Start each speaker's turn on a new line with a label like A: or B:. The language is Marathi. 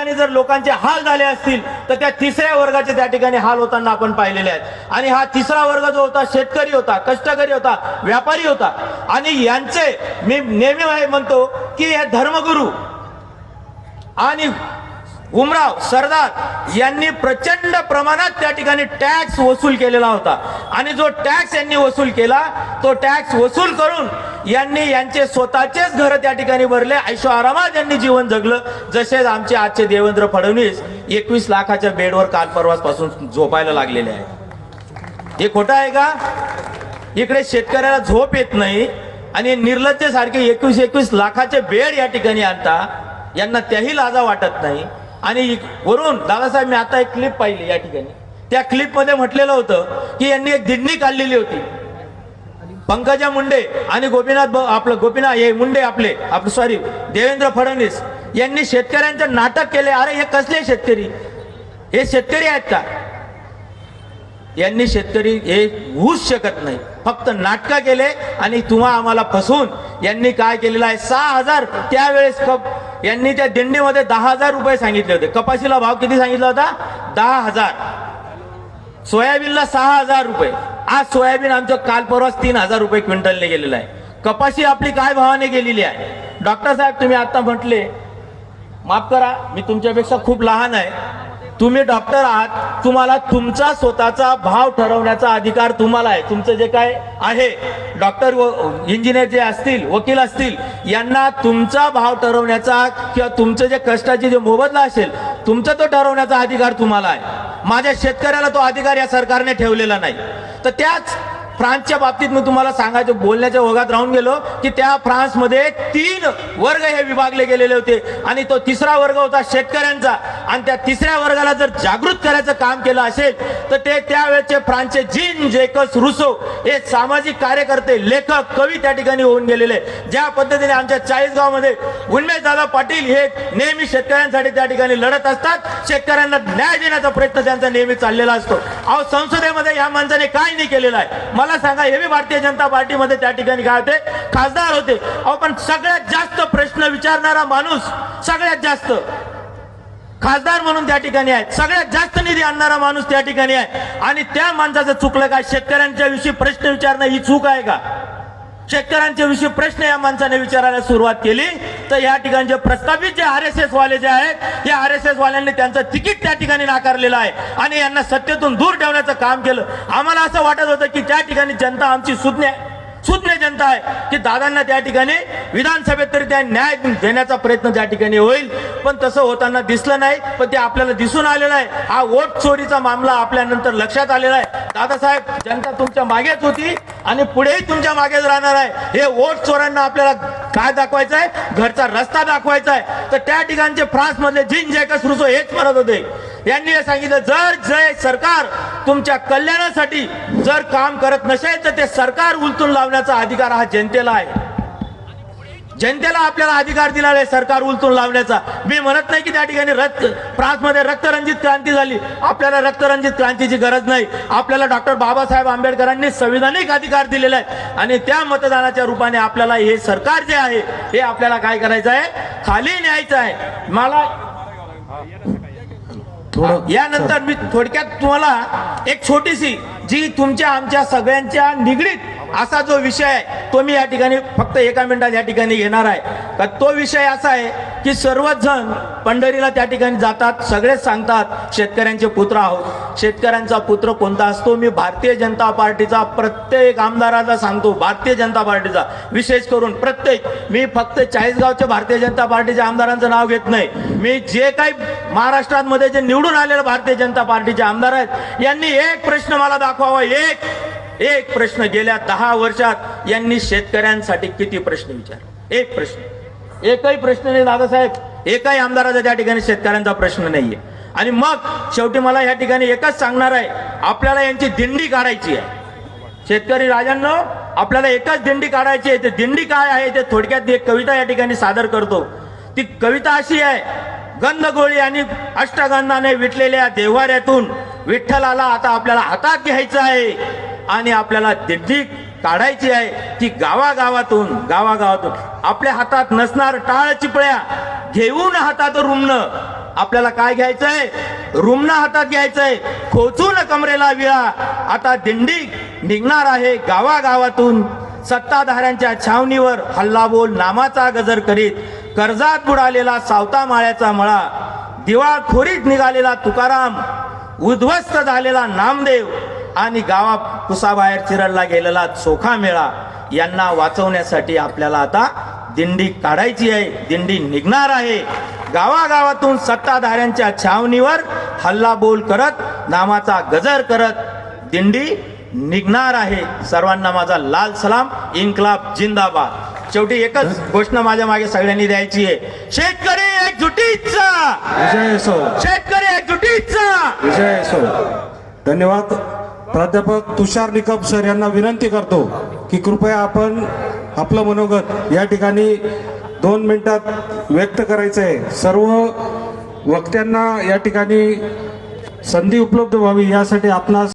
A: ठिकाणी जर लोकांचे हाल झाले असतील तर त्या तिसऱ्या वर्गाचे त्या ठिकाणी हाल होताना आपण पाहिलेले आहेत. आणि हा तिसरा वर्ग जो होता शेतकरी होता कष्टकरी होता व्यापारी होता. आणि यांचे मी नेहमी म्हणतो की हे धर्मगुरू आणि उमराव सरदार यांनी प्रचंड प्रमाणात त्या ठिकाणी टॅक्स वसूल केलेला होता. आणि जो टॅक्स यांनी वसूल केला तो टॅक्स वसूल करून यांनी यांचे स्वतःचेच घर त्या ठिकाणी भरले. ऐशो आरामात यांनी जीवन जगलं. जसेच आमचे आजचे देवेंद्र फडणवीस एकवीस लाखाच्या बेडवर काल परवापासून झोपायला लागलेले आहे हे खोटं आहे का? इकडे शेतकऱ्याला झोप येत नाही आणि निर्लज्जसारखे एकवीस एकवीस लाखाचे बेड या ठिकाणी आणता यांना त्याही लाजा वाटत नाही. आणि वरून दादासाहेब मी आता एक क्लिप पाहिली या ठिकाणी. त्या क्लिपमध्ये म्हटलेलं होतं की यांनी एक दिडणी काढलेली होती. पंकजा मुंडे आणि गोपीनाथ आपलं गोपीनाथ हे मुंडे आपले. आपलं सॉरी देवेंद्र फडणवीस. यांनी शेतकऱ्यांचं नाटक केले अरे हे कसले शेतकरी? हे शेतकरी आहेत का? यांनी शेतकरी हे होऊच शकत नाही. फक्त नाटकं केले आणि तुम्हा आम्हाला फसवून यांनी काय केलेलं आहे? सहा हजार त्यावेळेस कप यांनी त्या दिंडीमध्ये दहा हजार रुपये सांगितले होते. कपाशीला भाव किती सांगितला होता? दहा हजार. सोयाबीनला सहा हजार रुपये. आज सोयाबीन आमचं काल परवाच तीन हजार रुपये क्विंटलने गेलेलं आहे. कपाशी आपली काय भावाने गेलेली आहे? डॉक्टर साहेब तुम्ही आता म्हटले माफ करा मी तुमच्यापेक्षा खूप लहान आहे. तुम्ही डॉक्टर आहात तुम्हाला तुमचा स्वतःचा भाव ठरवण्याचा अधिकार तुम्हाला आहे. तुमचं जे काय आहे डॉक्टर व इंजिनियर जे असतील वकील असतील यांना तुमचा भाव ठरवण्याचा किंवा तुमचं जे कष्टाची जे मोबदला असेल तुमचा तो ठरवण्याचा अधिकार तुम्हाला आहे. माझ्या शेतकऱ्याला तो अधिकार या सरकारने ठेवलेला नाही. तर त्याच फ्रान्सच्या बाबतीत मी तुम्हाला सांगायचं बोलण्याच्या ओघात राहून गेलो की त्या फ्रान्समध्ये तीन वर्ग हे विभागले गेलेले होते. आणि तो तिसरा वर्ग होता शेतकऱ्यांचा. आणि त्या तिसऱ्या वर्गाला जर जागृत करायचं काम केलं असेल तर ते त्यावेळेचे फ्रान्सचे जीन जेकस रुसो हे सामाजिक कार्यकर्ते लेखक कवी त्या ठिकाणी होऊन गेलेले. ज्या पद्धतीने आमच्या चाळीसगावमध्ये उन्मेश दादा पाटील हे नेहमी शेतकऱ्यांसाठी त्या ठिकाणी लढत असतात. शेतकऱ्यांना न्याय देण्याचा प्रयत्न त्यांचा नेहमी चाललेला असतो. अहो संसदेमध्ये या माणसाने काय नाही केलेलं आहे. मला सांगा हे भारतीय जनता पार्टीमध्ये त्या ठिकाणी काय होते? खासदार होते. अहो पण सगळ्यात जास्त प्रश्न विचारणारा माणूस सगळ्यात जास्त. खासदार म्हणून त्या ठिकाणी आहे. सगळ्यात जास्त निधी आणणारा माणूस त्या ठिकाणी आहे. आणि त्या माणसाचं चुकलं काय शेतकऱ्यांच्या विषयी प्रश्न विचारणं ही चूक आहे का? शेतकऱ्यांच्या विषयी प्रश्न या माणसाने विचारायला सुरुवात केली. तर या ठिकाणचे प्रस्तावित जे आर एस एस वाले जे आहेत या आर एस एस वाल्यांनी त्यांचं तिकीट त्या ठिकाणी नाकारलेलं आहे. आणि यांना सत्तेतून दूर ठेवण्याचं काम केलं. आम्हाला असं वाटत होतं की त्या ठिकाणी जनता आमची सुज्ञ सुज्ञ जनता आहे की दादांना त्या ठिकाणी विधानसभेत तरी त्या न्याय देण्याचा प्रयत्न त्या ठिकाणी होईल. पण तसं होताना दिसलं नाही पण ते आपल्याला दिसून आलेलं आहे. हा वोट चोरीचा मामला आपल्यानंतर लक्षात आलेला आहे. दादासाहेब जनता तुमच्या मागेच होती. आणि पुढेही तुमच्या मागेच राहणार आहे. हे वोट चोरांना आपल्याला काय दाखवायचं आहे घरचा रस्ता दाखवायचा आहे तर त्या ठिकाणचे फ्रान्स मधले जिन जॅकस रुसो हेच म्हणत होते. यांनी हे सांगितलं जर जे सरकार तुमच्या कल्याणासाठी जर काम करत नसेल तर ते सरकार उलटून लावण्याचा अधिकार हा जनतेला आहे. जनतेला आपल्याला अधिकार दिला आहे सरकार उलटून लावण्याचा. मी म्हणत नाही की त्या ठिकाणी रक्त फ्रान्समध्ये रक्तरंजित क्रांती झाली. आपल्याला रक्तरंजित क्रांतीची गरज नाही. आपल्याला डॉक्टर बाबासाहेब आंबेडकरांनी संविधानिक अधिकार दिलेला आहे. आणि त्या मतदानाच्या रूपाने आपल्याला हे सरकार जे आहे हे आपल्याला काय करायचं आहे? खाली न्यायचं आहे. मला
B: थोडं
A: यानंतर मी थोडक्यात तुम्हाला एक छोटीशी जी तुमच्या आमच्या सगळ्यांच्या निगडीत असा जो विषय आहे तो मी या ठिकाणी फक्त एका मिनिटात या ठिकाणी घेणार आहे. का तो विषय असा आहे की सर्वच जण पंढरीला त्या ठिकाणी जातात सगळेच सांगतात शेतकऱ्यांचे पुत्र आहोत. शेतकऱ्यांचा पुत्र कोणता असतो? मी भारतीय जनता पार्टीचा प्रत्येक आमदाराला सांगतो भारतीय जनता पार्टीचा. विशेष करून प्रत्येक मी फक्त चाळीसगावच्या भारतीय जनता पार्टीच्या आमदारांचं नाव घेत नाही. मी जे काही महाराष्ट्रामध्ये जे निवडून आलेले भारतीय जनता पार्टीचे आमदार आहेत यांनी एक प्रश्न मला दाखवावा एक एक प्रश्न गेल्या दहा वर्षात यांनी शेतकऱ्यांसाठी किती प्रश्न विचार एक प्रश्न. एकही प्रश्न नाही दादासाहेब. एकही आमदाराचा त्या ठिकाणी शेतकऱ्यांचा प्रश्न नाहीये. आणि मग शेवटी मला या ठिकाणी एकच सांगणार आहे आपल्याला यांची दिंडी काढायची आहे. शेतकरी राजांनो आपल्याला एकच दिंडी काढायची आहे. ते दिंडी काय आहे ते थोडक्यात एक कविता या ठिकाणी सादर करतो. ती कविता अशी आहे गंधगोळी आणि अष्टगंधाने विटलेल्या देव्हाऱ्यातून विठ्ठलाला आता आपल्याला हातात घ्यायचं आहे. आणि आपल्याला दिंडी काढायची आहे ती गावागावातून गावागावातून. आपल्या हातात नसणार टाळ चिपळ्या घेऊन हातात रुमण. आपल्याला काय घ्यायचंय? रुमणं हातात घ्यायचंय. खोचून कमरेला विळा. आता दिंडी निघणार आहे गावागावातून. सत्ताधाऱ्यांच्या छावणीवर हल्लाबोल नामाचा गजर करीत कर्जात बुडालेला सावता माळ्याचा मळा. दिवाळखोरीत निघालेला तुकाराम उद्ध्वस्त झालेला नामदेव. आणि गावा कुसाबाहेर चिरडला गेलेला चोखा मेळा यांना वाचवण्यासाठी आपल्याला आता दिंडी काढायची आहे. दिंडी निघणार आहे. गावागावातून सत्ताधाऱ्यांच्या छावणीवर हल्लाबोल करत नामाचा गजर करत दिंडी निघणार आहे. सर्वांना माझा लाल सलाम. इन्कलाब जिंदाबाद. शेवटी एकच घोषणा माझ्या मागे सगळ्यांनी द्यायची आहे. शेतकरी एकजुटीचा!
B: विजय असो
A: शेतकरी एकजुटीचा!
B: विजय असो धन्यवाद. प्राध्यापक तुषार निकम सर यांना विनंती करतो की कृपया आपण आपलं मनोगत या ठिकाणी दोन मिनिटात व्यक्त करायचं आहे. सर्व वक्त्यांना या ठिकाणी संधी उपलब्ध व्हावी यासाठी आपणास